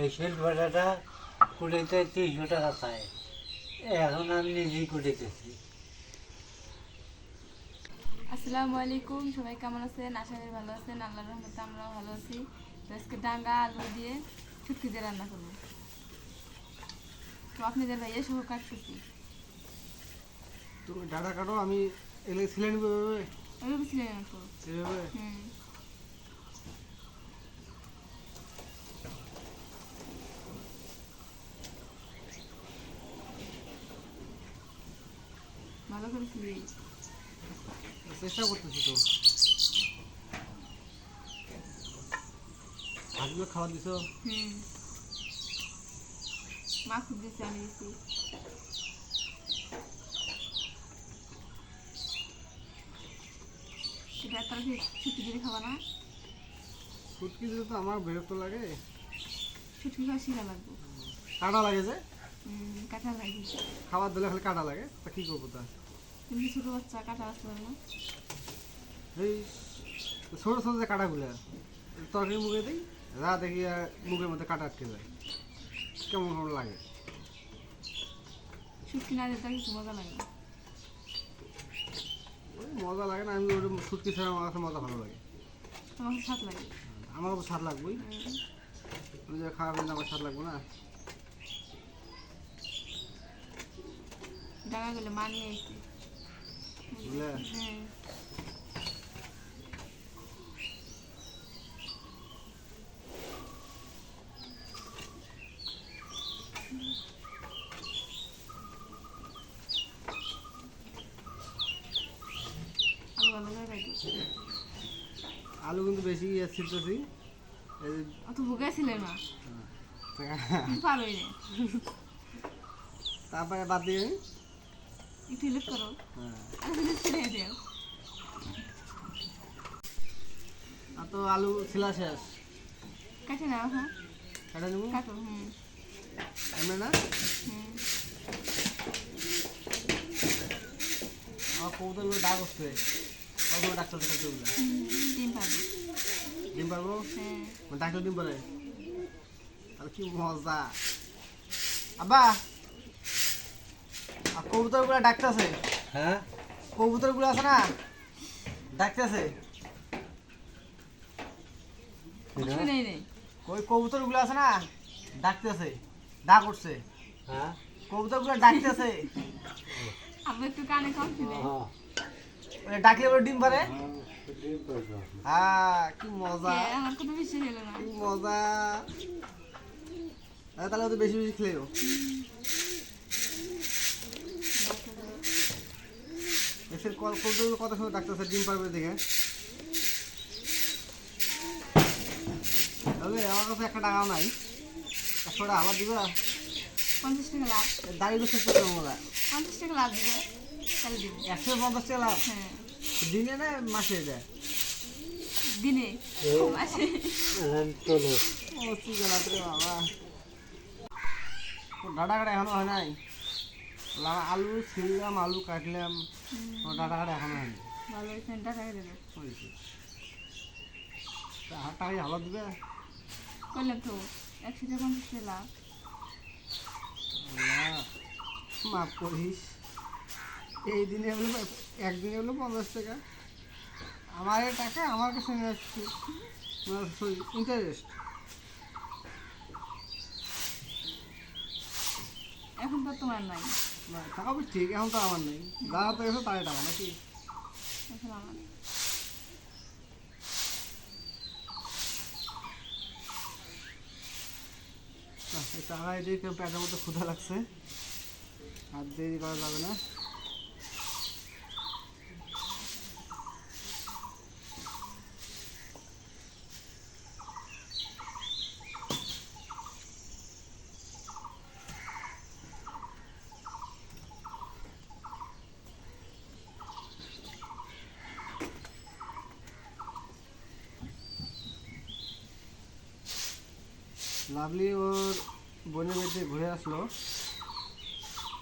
এই শেল ভাড়াটা কুড়িতে তিনশো টাকা চাই এখন আমি নিজেই কুড়িতেছি। আসসালামু আলাইকুম সবাই কেমন আছেন? আশা করি ভালো আছেন। আল্লাহর রহমতে আমরাও ভালো আছি। তো আজকে ডাঙ্গা আলু দিয়ে শুটকি দিয়ে রান্না করব। তো আপনাদের ভাইয়া সহ কাটতেছি তুমি ডাটা কাটো আমি এলে ছিলে নিবো এভাবে? ওইভাবে ছিলেন তো হুম। চেষ্টা করতেছি তো ভাতগুলো খাওয়া দিছ হুম মা খুব দিচ্ছে আমি দিয়ে খাবা না ফুটকি দিলে তো লাগে। ছুটি খাওয়া কাটা লাগে যে কাঁটা লাগে খাবার দিলে খালি কাটা লাগে, তা কি করব তা তুমি ছোটো বাচ্চা কাটা আসতে না? এই ছোটো ছোটো যে কাটাগুলো তরকারি মুখে দিই যা দেখি মুখের মধ্যে কাটা আটকে যায়। কেমন কেমন লাগে? না দিতে কিছু মজা লাগে মজা লাগে না আমি ওটা ফুটকি ছাড়া আমার কাছে মজা ভালো লাগে। কাছে স্বাদ লাগে? আমার স্বাদ লাগবেই। আমি যে না আমার স্বাদ লাগবে না। ডাঙা গেলে মা নিয়ে এসছি বুঝলে হ্যাঁ আলু কিন্তু বেশি ইয়ে ছিটতেছি। এই অত ভুগে ছিলেন না। যে- তুমি পারোই না তারপরে বাদ দিয়ে একটু হেল্প করো ছেড়ে দেও তো আলু ছিলা শেষ কাটে নাও হ্যাঁ কাটা নেব কাটো হুম এমনি না হুম আমার কৌতলগুলো ডাক উঠছে কতগুলো ডাক্তার দেখাতে চলবে ডিম পাবো ডিম মানে ডাক্তার ডিম পারে কি মজা আর কবুতরগুলো ডাকতেছে। হ্যাঁ? কবুতরগুলো আছে না? ডাকতেছে। ওই কবুতরগুলো আছে না? ডাকতেছে। ডাক উঠছে। হ্যাঁ? কবুতরগুলো ডাকতেছে। আবার একটু কানে কম ছিলে হ্যাঁ। ওই ডাকলে ওরা ডিম পারে? হ্যাঁ কি মজা। আমার কথা বেশি হলো না। কি মজা। আরে তাহলে তো বেশি বেশি খেলেও। করতে কত সময় ডাক্তার ডিম পারবে দেখে? তবে আমার কাছে একটা টাকাও নাই। একশো টাকা আলাদা দিবা? পঞ্চাশ টাকা লাভ। দাঁড়িয়ে শেষ পঞ্চাশ টাকা লাভ দিব। তাহলে দিব। একশো পঞ্চাশ টাকা লাভ? হ্যাঁ। দিনে না মাসে দেয়? দিনে। মাসে। চলো। ও কি গেলা রে বাবা। ডাটা কাটা এখনও হয় নাই? আলু ছিললাম আলু কাটলাম। ও ডাটা কাটা এখনও হয়নি ভালো ফ্যানটা খাই দেবে। হাত টাকাই হালত দিবে? করলাম তো একশো টাকা পঞ্চাশ টাকা লাভ মাফ করিস। এই দিনে হলো একদিনে হলো পঞ্চাশ টাকা। আমার এই টাকা আমার কাছে নিয়ে আসছি। ইন্টারেস্ট এখন তো তোমার নাই। টাকা বলছি ঠিক এখন তো আমার নেই টাকা না, টাকা প্যাটের ক্ষুধা লাগছে আর দেরি করা যাবে না লাভলি ওর বোনের বাড়িতে ঘুরে আসলো।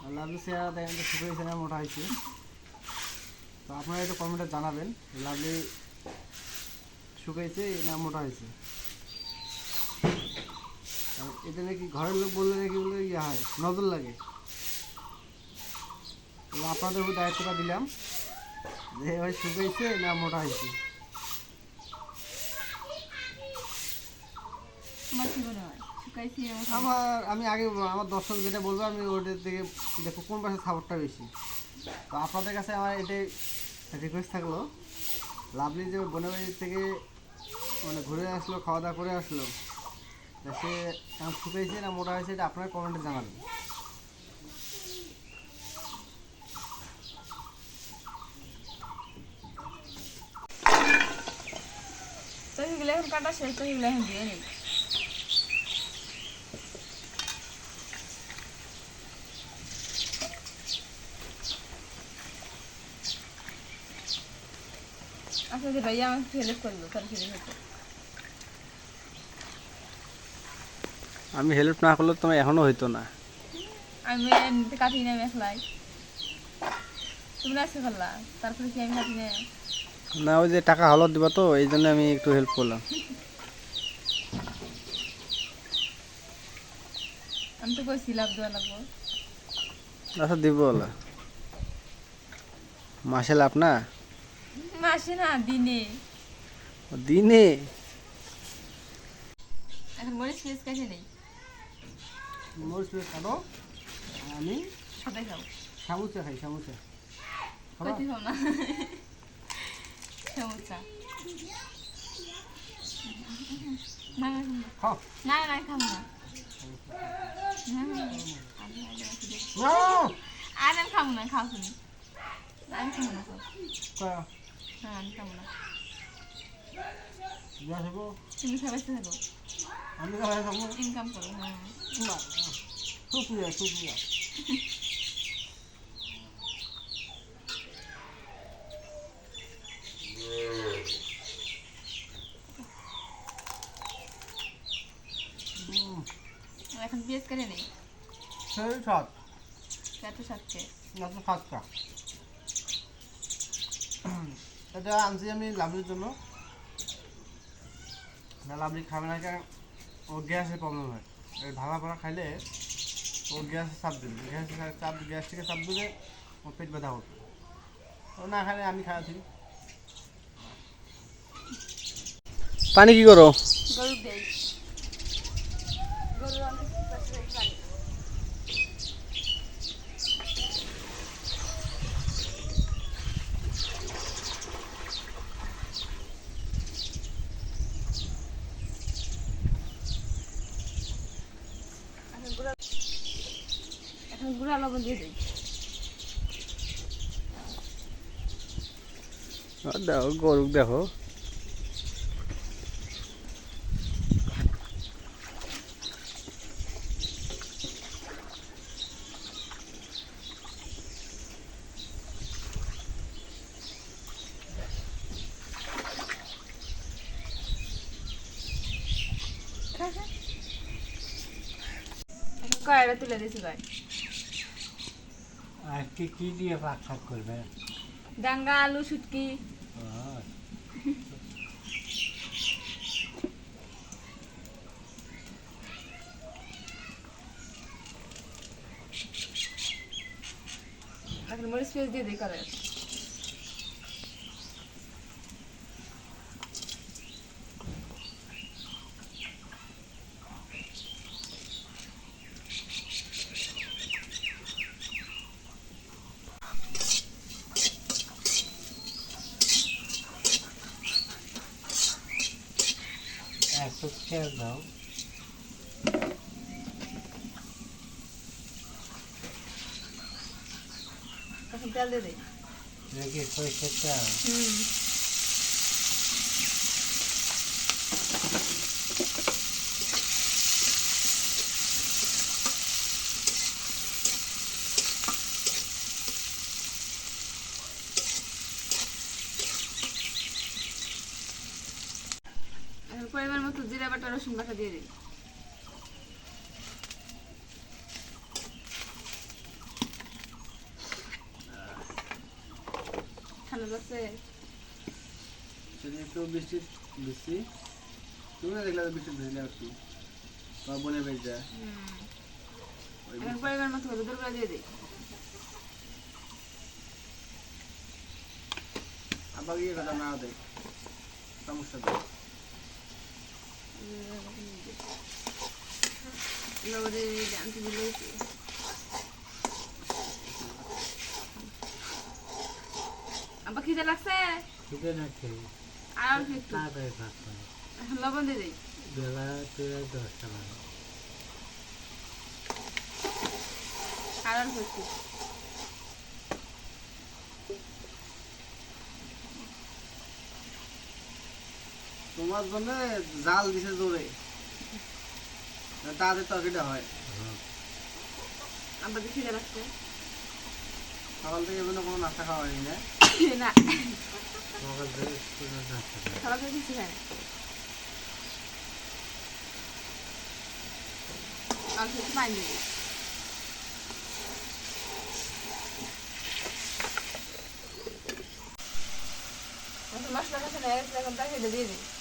আর লাভলি চেহারা দেখেন তো ছোটো মোটা হয়েছে। তো আপনারা একটু কমেন্টে জানাবেন, লাভলি শুকাইছে না মোটা হয়েছে। এটা নাকি ঘরের লোক বললে নাকি বলে ইয়ে হয়, নজর লাগে। আপনাদের দায়িত্বটা দিলাম, যে এবার শুকাইছে না মোটা হয়েছে তোমার কি মনে আমার আমি আগে আমার দর্শক যেটা বলব আমি ওটার থেকে দেখো কোন পাশে সাপোর্টটা বেশি। তো আপনাদের কাছে আমার এটাই রিকোয়েস্ট থাকল। লাভলি যে বোনের থেকে মানে ঘুরে আসলো খাওয়া দাওয়া করে আসলো সে কেমন শুকাইছে না মোটা হয়েছে এটা আপনার কমেন্টে জানাবেন। তো সেগুলো এখন কাটা শেষ তো সেগুলো এখন দিয়ে নেই যে ভাইয়া আমাকে হেল্প করল তার ফিরে হতো আমি হেল্প না করলে তোমার এখনও হইতো না। আমি এমনিতে কাটি না মেখলাই তুমি আসতে পারলা তারপরে কি আমি কাটি না না ওই যে টাকা হলত দিবা তো এই জন্য আমি একটু হেল্প করলাম। আমি তো কইছি লাভ দেওয়া লাগবো। আচ্ছা দিব মাসে লাভ না? মাসে না দিনে। দিনে? এখন মরিচ ফিরিজ কাছে নেই। মরিচ পেয়ে খাব। আমি সাথে খাও সামুচা খাই সামুচা। খাবা? কইতে খাও না? সমস্যা না না খাব না। খাও। না না খাব। না। আর আমি খাব না খাও তুমি। আমি খাব না খাও না আমি খাব না। তুমি সবাই থাকো আমি খাবার খাব ইনকাম করো হ্যাঁ। শুক্রিয়া শুক্রিয়া এখন পেঁয়াজ কেটে নেই? সেই সাত। এত সাথে মাত্র সাতটা। এটা আনছি আমি লাভলির জন্য। না লাভলি খাবে না কেন ও গ্যাসের প্রবলেম হয়। এই ভাঙা ভাঙা খাইলে ও গ্যাসে চাপ দিবে। গ্যাস চাপ গ্যাসটিকে চাপ দিলে ও পেট ব্যথা হতো ও না খাইলে আমি খাওয়াছি পানি কি করো? গরু দেই গরু অনেক পাশে পানি এখন গুঁড়া এখন গুঁড়া লবণ দিয়ে দিই দেখো গরু দেখো এখন কয়টা তুলে দিয়েছি ভাই আর কি কি দিয়ে পাক শাক করবে ডাঙ্গা আলু শুটকি দিয়ে দিই করে এত খেয়াল দাও। দিয়ে দিই দেখি সরষের হুম এখন পরিমাণ মতো জিরা বাটা রসুন বাটা দিয়ে দিই লাগছে একটু বৃষ্টির বৃষ্টি তুমি না দেখলে বৃষ্টি কি তোমার বোনের বাড়িটা ওই এখন পরিমাণ মতো হলুদ গুঁড়া দিয়ে দিই আবার গিয়ে কথা না দেয় সমস্যা দেয় লবণে জানতে দিলে আবার খিদে লাগছে? খিদে খেয়ে আর একটু তাড়াতাড়ি ভাত খাই এখন লবণ দিয়ে দিই। বেলা প্রায় দশটা বাজে। আর অল্প একটু তোমার জন্য জাল দিছে জোরে। তাদের তরকারিটা হয়। হ্যাঁ। খিদে লাগছে সকাল থেকে কোনো নাস্তা খাওয়া হয়নি। না না খাই সবাই কিছু খায় না অল্প পানি মশলা গেছে এখন তরকারিটা দিয়ে দিই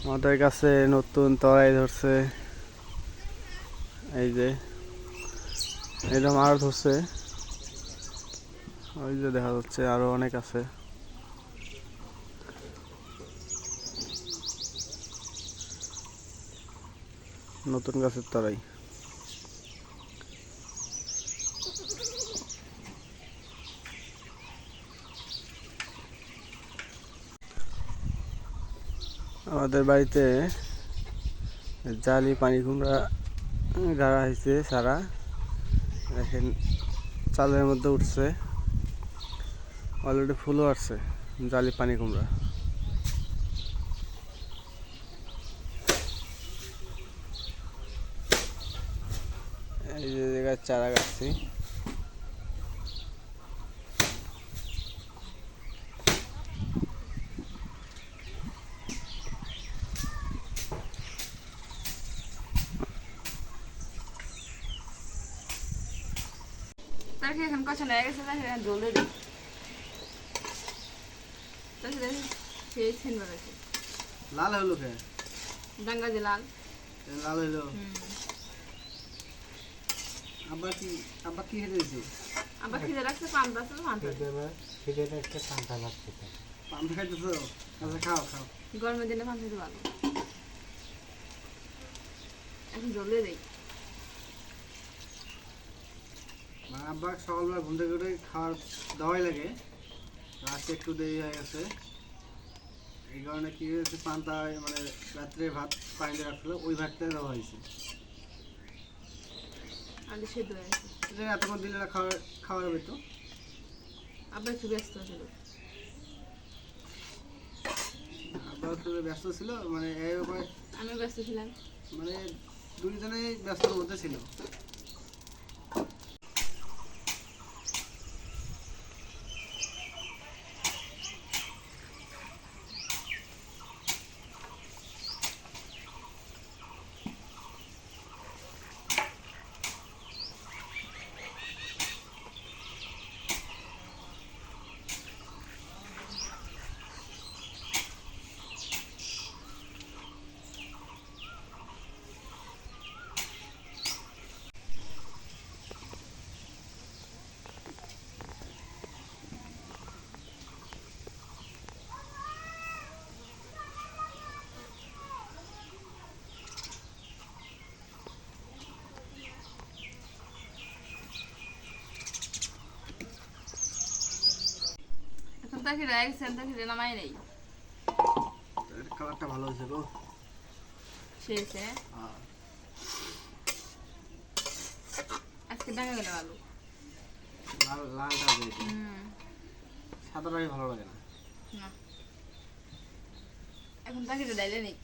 আমাদের কাছে নতুন তরাই ধরছে। এই যে এরকম আরও ধরছে। ওই যে দেখা যাচ্ছে আরও অনেক আছে। নতুন গাছের তরাই। আমাদের বাড়িতে জালি, পানি কুমড়া গাড়া হয়েছে সারা। দেখেন, চালের মধ্যে উঠছে। অলরেডি ফুলও আসছে, জালি, পানি কুমড়া। এই যে জায়গায় চারা গাছছি তরকারি এখন কষানো হয়ে গেছে তরকারি এখন জল দিয়ে দিই তরকারি সেই সেন বেরোচ্ছে লাল হলো কে ডাঙ্গা যে লাল লাল হলো হুম। আবার কি আবার কি হেঁটে দিছে আবার খিদে লাগছে পান্তা আছে পান্তা খিদে বা- খিদেটা একটু ঠান্ডা লাগছে তো। পান খাইতেছো আচ্ছা খাও খাও গরমের দিনে পান্তা দিতে ভালো এখন জল দিয়ে দিই মানে আব্বা সকালবেলা ঘুম থেকে উঠে খাওয়ার দেওয়াই লাগে। তো আজকে একটু দেরি হয়ে গেছে। এই কারণে কি হয়েছে পান্তা মানে রাত্রে ভাত পানি দিয়ে রাখছিল ওই ভাতটা দেওয়া হয়েছে। আলু সেদ্ধ এটা দিলে খাওয়া খাওয়া যাবে তো? আবার একটু ব্যস্ত ছিল। আব্বা একটু ব্যস্ত ছিল মানে এই ব্যাপারে আমি ব্যস্ত ছিলাম। মানে দুইজনেই ব্যস্তর মধ্যে ছিল। এখন তরকারি হয়ে গেছে তরকারি নামাই নেই কালারটা ভালো হয়েছে গো হ্যাঁ। আজকে ডাঙা গেলে ভালো লাল লালটা হুম সাদাটাই ভালো লাগে না না এখন তাকে ডাইলে নেই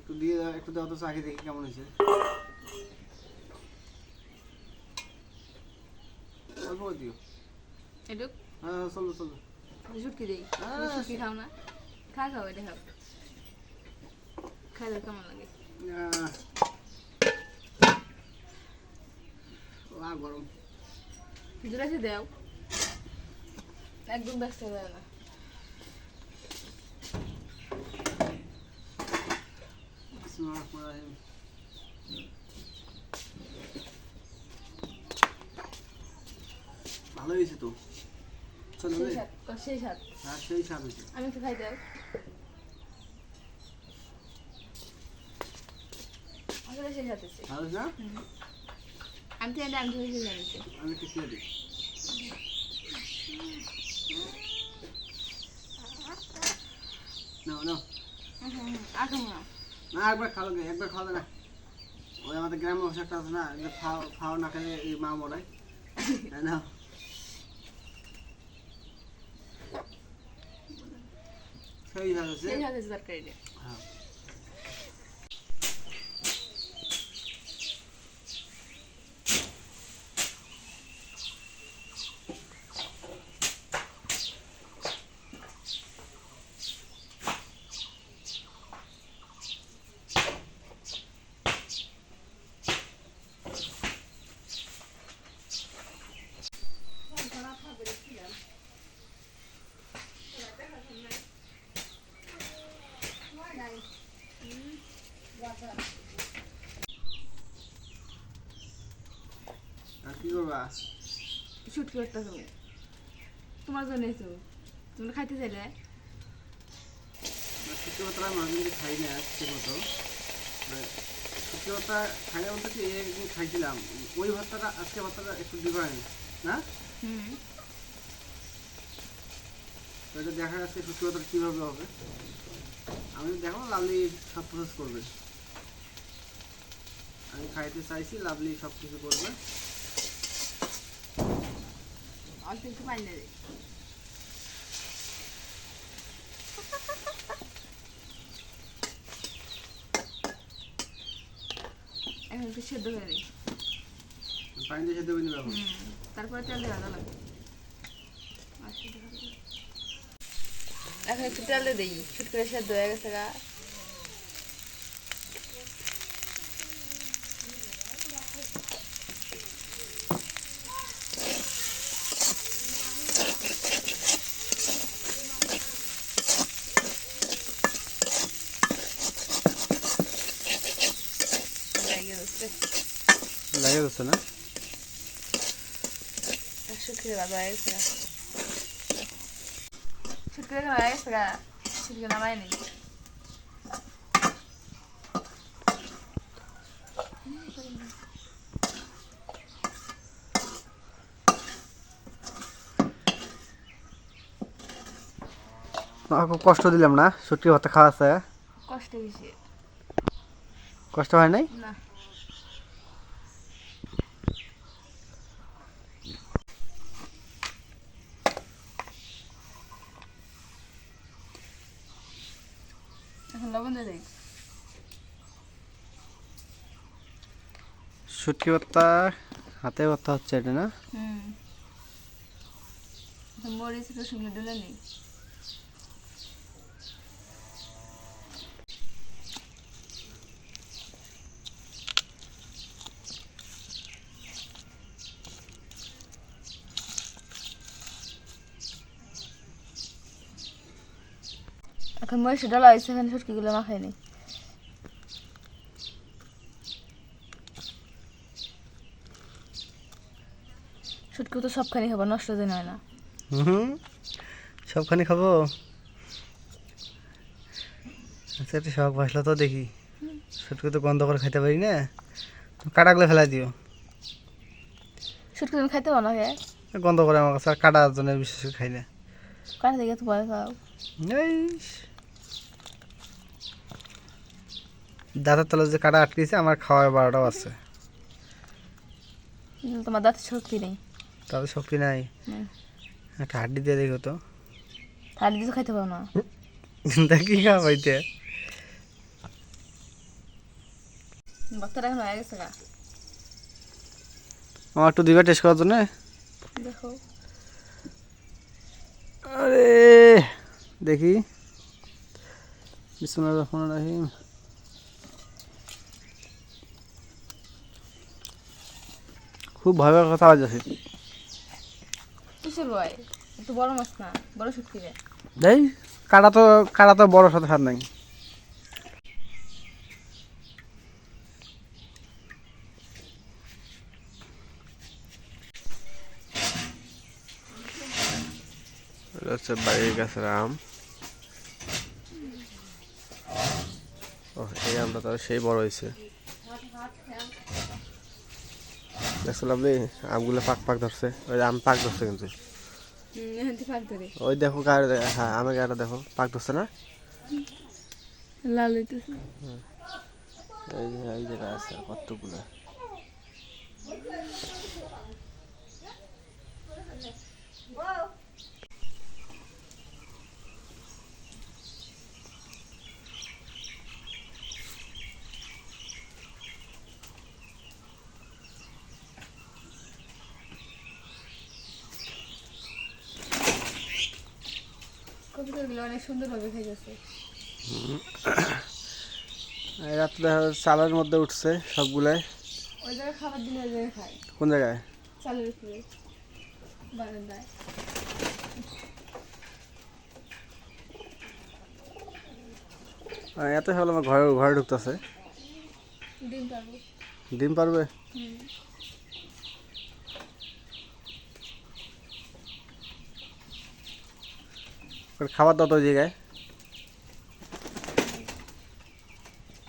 একটু দিয়ে একটু দাও তো চাকি দেখি কেমন হয়েছে অল্প দিও। একটু হ্যাঁ চলো চলো। শুটকি দিই। শুটকি খাও না। খা খাও এটা খাও। খাইলে কেমন লাগে। আহ, গরম। জোড়াতে দাও। একদম ব্যস্ত হয়ে যায় না। রহমানির রহিম। ভালো হয়েছে তো। চলো সেই। সাত সেই সাত হ্যাঁ সেই স্বাদ হয়েছে। আমি একটু খাই দাও আসলে সেই সাত আছে ভালো না? আমি তো এটা আমি তো জানিছি আমি একটু খেয়ে দিই নাও নাও। আঠাম না। না একবার খাওয়া একবার খাওয়া না। ওই আমাদের গ্রামে বসে একটা আছে না খাও খাও না খেলে মা মরাই না? সেই ভালো আছে সেই সাত আছে তরকারিটা হ্যাঁ আর কি করবা করতে তুমি তোমার জন্য তো তুমি খাইতে চাইলে। সত্যি কথা আমি খাই না ঠিক মতো। মানে খাই বলতে কি একদিন খাইছিলাম। ওই ভাতটা আজকে ভাতটা একটু ডিফারেন্ট না? হুম। এটা দেখা যাচ্ছে সত্যি কীভাবে হবে। আমি দেখো লাভলি সব প্রসেস করবে। আমি খাইতে চাইছি লাভলি সব কিছু করবে। অল্প একটু পানি দেবে এখন একটু সেদ্ধ করে দিই। পানি দিয়ে সেদ্ধ করে নিবে এখন। তারপরে তেল দেওয়া দিই। এখন একটু তেল দিয়ে দিই ছুট করে সেদ্ধ হয়ে গেছে গা লেগে গেছে লাগে যাচ্ছে না শুকিয়ে ভাজা হয়ে গেছে শুকিয়ে হয়ে গেছে গা শুকিয়ে নামাই নি খুব কষ্ট দিলাম না। সত্যি ভাতটা খাওয়া আছে। কষ্ট বেশি কষ্ট হয় নাই? না এখন লবণ দিয়ে পাতা শুটকি ভর্তা হাতে ভর্তা হচ্ছে এটা না? হুম। মরিচ রসুন ডলে নেই এখন মরিচ ডালা হয়েছে এখানে সুটকিগুলো মাখাই নেই সুটকি তো সবখানি খাবার নষ্ট দিন হয় না। হুম সবখানে খাব? আচ্ছা একটু শখ বসল তো দেখি। শুটকি তো গন্ধ করে খাইতে পারি না। কাটাগুলো ফেলা দিও। সুটকি তুমি খাইতে পারো না গন্ধ করে আমার কাছে আর কাটার জন্য বিশেষ করে খাই না। কাটা থেকে তো ভয় পাও। এই দাঁতের তলে যে কাটা আটকেছে আমার খাওয়ার বারোটাও আছে। তোমার দাঁতের শক্তি নেই। তাদের শক্তি নাই। একটা হাড্ডি দিয়ে দেখো তো। হাড্ডি দিয়ে তো খাইতে পারো না। দেখি খাওয়া পাইতে বাচ্চাটা এখন হয়ে গেছে আমার একটু দিবে টেস্ট করার জন্য। দেখো। আরে দেখি। বিসমুল্লাহির রহমানির রহিম। খুব ভয়াবহ কথা আওয়াজ আছে কিসের ভয়? একটু বড় মাছ না বড় শক্তি রে। দেই কাটা তো কাটা তো বড় সাথে নাই। হচ্ছে বাড়ির গাছের আম। ও এই আমটা তার সেই বড় হয়েছে। দেখছ লাভলি আমগুলো পাক পাক ধরছে। ওই আম পাক ধরছে কিন্তু। ওই দেখো গায়ে হ্যাঁ আমের গায়েটা দেখো পাক ধরছে না? লাল হইতেছে। এই যে এই জায়গা আছে কতগুলো। অনেক সুন্দরভাবে খাইতেছে চালের মধ্যে উঠছে সবগুলাই। ওই জায়গায় খাবার দিলে ওই জায়গায় খায়। কোন জায়গায়? চালের উপরে। বারান্দায়। এত হলো আমার ঘরে ঘরে ঢুকতেছে। ডিম পাবো ডিম পারবে? হুম। খাবার দাও তো জায়গায়।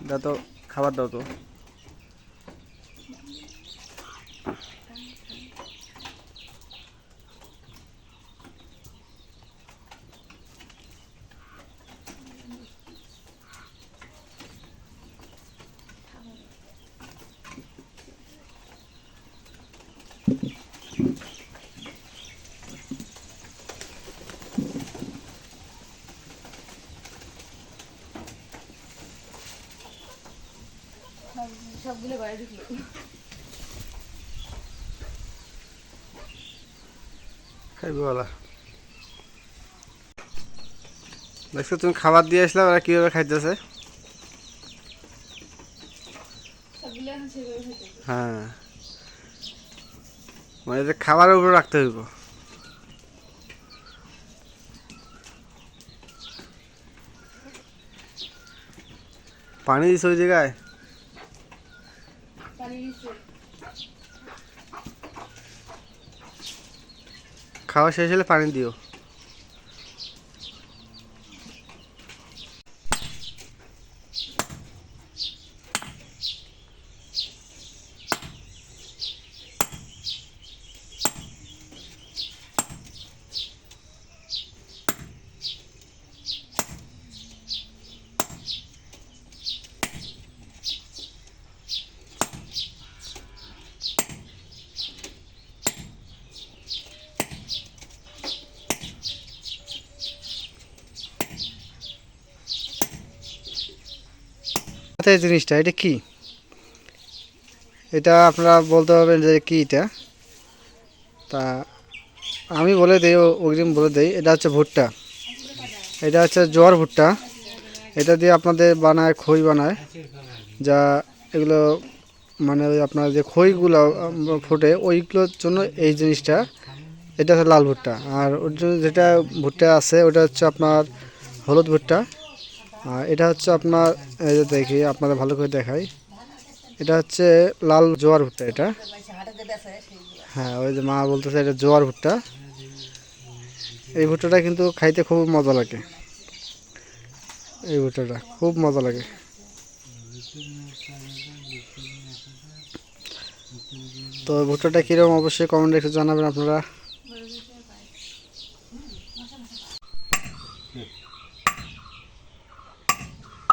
দাও তো খাবার দাও তো। দেখছ, তুমি খাবার দিয়ে আসলে ওরা কীভাবে খাইতেছে? হ্যাঁ। মানে খাবারের উপরে রাখতে হইব। পানি দিছ ওই জায়গায় পানি দিচ্ছে খাওয়া শেষ হলে পানি দিও। এই জিনিসটা, এটা কি? এটা আপনারা বলতে পারবেন যে কি এটা? তা আমি বলে দিই অগ্রিম বলে দিই, এটা হচ্ছে ভুট্টা। এটা হচ্ছে জোয়ার ভুট্টা। এটা দিয়ে আপনাদের বানায়, খই বানায়, যা এগুলো মানে ওই আপনার যে খইগুলো ফোটে, ওইগুলোর জন্য এই জিনিসটা, এটা হচ্ছে লাল ভুট্টা। আর ওর জন্য যেটা ভুট্টা আছে, ওটা হচ্ছে আপনার হলুদ ভুট্টা। এটা হচ্ছে আপনার, এই যে দেখি, আপনাদের ভালো করে দেখাই। এটা হচ্ছে লাল জোয়ার ভুট্টা এটা। হ্যাঁ ওই যে মা বলতেছে এটা জোয়ার ভুট্টা। এই ভুট্টাটা কিন্তু খাইতে খুব মজা লাগে। এই ভুট্টাটা খুব মজা লাগে। তো ভুট্টাটা কীরকম, অবশ্যই কমেন্টে একটু জানাবেন আপনারা।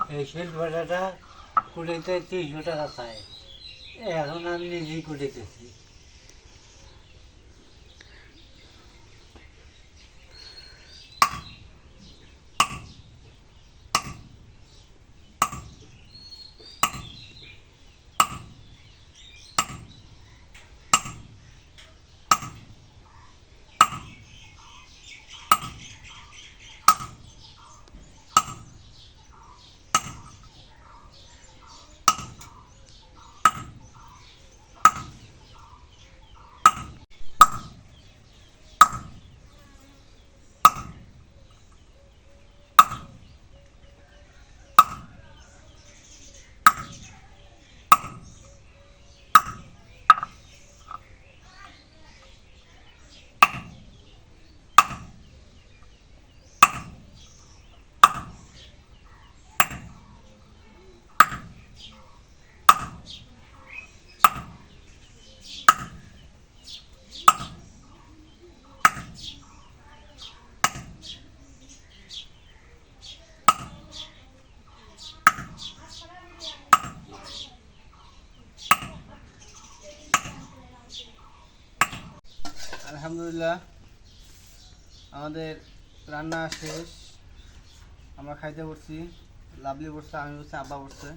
এই শিল ভাটাটা কুড়িতে তিনশো টাকা চাই এখন আমি নিজেই কুড়াইতেছি আলহামদুলিল্লাহ। আমাদের রান্না শেষ। আমরা খাইতে বসছি। লাভলি বসছে আমি বসছি আব্বা বসছে।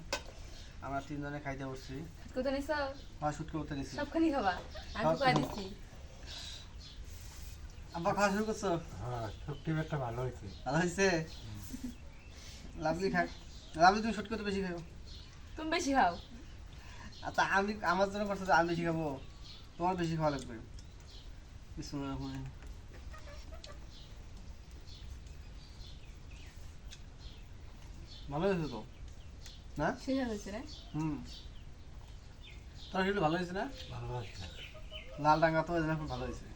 আমরা তিনজনে খাইতে কোথায় নিছ? খাওয়া শুট করতে নিছি সবখানি খাবা? আমি সব কয়ে আব্বা খাওয়া শুরু করছ? হ্যাঁ সত্যি একটা ভালো হয়েছে। ভালো হয়েছে? লাভলি খাক। লাভলি তুমি শুট করতে বেশি খাও? তুমি বেশি খাও? আচ্ছা আমি আমার জন্য করছ আমি বেশি খাব। তোমার বেশি খাওয়া লাগবে। রহিম। ভালো হয়েছে তো? না? শেষ হয়েছে রে। হুম। তোর সেটা ভালো হয়েছে না? ভালো হয়েছে। লাল ডাঙ্গা তো খুব ভালো হয়েছে।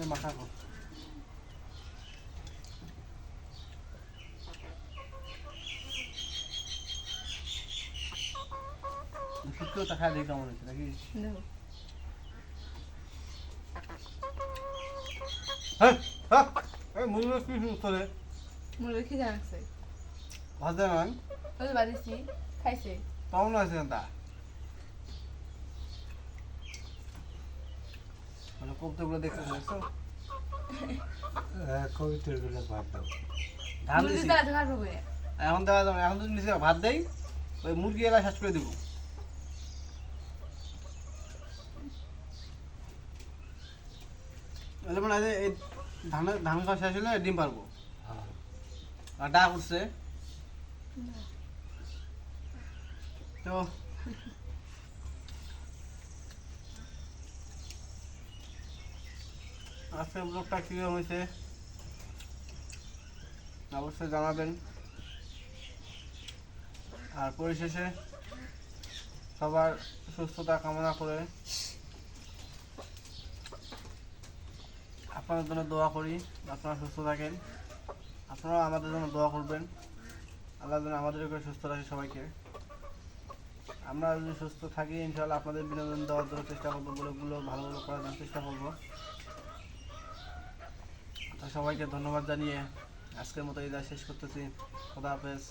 এই তা দেখি কেমন নাকি? হ্যাঁ হ্যাঁ এই মুরগি কি শুনছো রে মুরগি খিদে লাগছে ভাজা নয় ওই বাদিছি খাইছে। কেমন হয়েছে তা? মানে দেখছ কবিতাগুলো ভাব দাও। ধান দিছি। তো এখন দেওয়া যাবে এখন নিচে ভাত দেই ওই মুরগি এলা শেষ করে দেবো। এলে মানে এই ধান ধান খাওয়া শেষ হলে ডিম পারব। হ্যাঁ। আর ডাক উঠছে। তো আজকে ব্লগটা কীরকম হয়েছে? অবশ্যই জানাবেন। আর পরিশেষে সবার সুস্থতা কামনা করে আপনাদের জন্য দোয়া করি আপনারা সুস্থ থাকেন। আপনারাও আমাদের জন্য দোয়া করবেন। আল্লাহ যেন আমাদেরকে সুস্থ রাখে সবাইকে। আমরা যদি সুস্থ থাকি, ইনশাআল্লাহ আপনাদের বিনোদন দেওয়ার জন্য চেষ্টা করব বলেগুলো ভালো ভালো করার জন্য চেষ্টা করব। সবাইকে ধন্যবাদ জানিয়ে আজকের মতো এই শেষ করতেছি। খোদা হাফেজ।